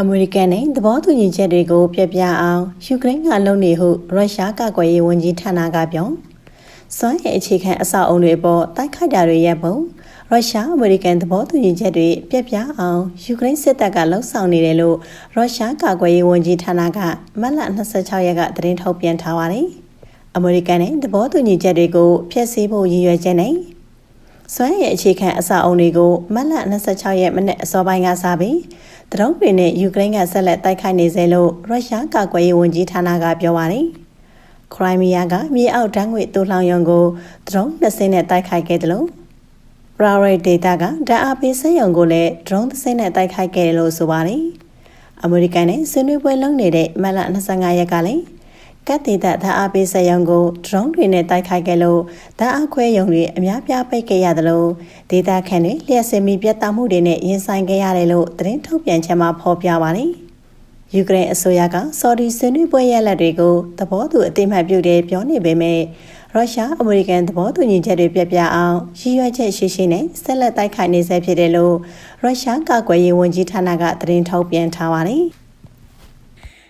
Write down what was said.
အမေရိကန်နဲ့သဘောတူညီချက်တွေကိုပြပြအောင်ယူကရိန်းကလုပ်နေဟုရုရှားကကွယ်ရေးဝန်ကြီးဌာနကပြောစွမ်းရည်အခြေခံအဆောက်အုံတွေပေါ်တိုက်ခိုက်တာတွေရဲ့ပုံရုရှားအမေရိကန်သဘောတူညီချက်တွေပြပြအောင်ယူကရိန်းစစ်တပ်ကလှုံ့ဆော်နေတယ်လို့ရုရှားကာကွယ်ရေးဝန်ကြီးဌာနကမတ်လ26ရက်ကသတင်းထုတ်ပြန်ထားပါတယ်။အမေရိကန်နဲ့သဘောတူညီချက်တွေကိုဖျက်ဆီးဖို့ရည်ရွယ်ချက်နဲ့ စွမ်းရည်အခြေခံအဆောက်အုံတွေကိုမတ်လ26ရက်မနေ့အစောပိုင်းကစပြီးတရုတ်ပြည်နဲ့ယူကရိန်းကဆက်လက်တိုက်ခိုက်နေစေလို့ရုရှားကာကွယ်ရေးဝန်ကြီးဌာနကပြောပါတယ်။ခရိုင်းမီးယားကမြေအောက်တန်းငွေတူလှောင်ရုံကိုဒရုန်းနှစ်စင်းနဲ့တိုက်ခိုက်ခဲ့တယ်လို့ပရာရိတ်ဒေတာကဓာတ်အားပေးစက်ရုံကိုလည်းဒရုန်းတစ်စင်းနဲ့တိုက်ခိုက်ခဲ့တယ်လို့ဆိုပါတယ်။အမေရိကန်နဲ့ဆွေးနွေးပွဲလုပ်နေတဲ့မတ်လ25ရက်ကလည်း ကတ်တေတာဓာတ်အားပေးစက်ရုံကိုဒရုန်းတွေနဲ့တိုက်ခိုက်ခဲ့လို့ဓာတ်အားခွဲရုံတွေအများပြားပိတ်ခဲ့ရတယ်လို့ဒေတာခန့်တွေလျှက်စင်မီပြတ်တောက်မှုတွေနဲ့ရင်ဆိုင်ခဲ့ရတယ်လို့သတင်းထုတ်ပြန်ချက်မှာဖော်ပြပါတယ်။ယူကရိန်းအစိုးရကဆော်ဒီဆွေးနွေးပွဲရလဒ်တွေကိုသဘောတူအသိမှတ်ပြုတယ်ပြောနေပေမဲ့ရုရှားအမေရိကန်သဘောတူညီချက်တွေပြပြအောင်ရည်ရွယ်ချက်ရှိရှိနဲ့ဆက်လက်တိုက်ခိုက်နေဆဲဖြစ်တယ်လို့ရုရှားကာကွယ်ရေးဝန်ကြီးဌာနကသတင်းထုတ်ပြန်ထားပါတယ်။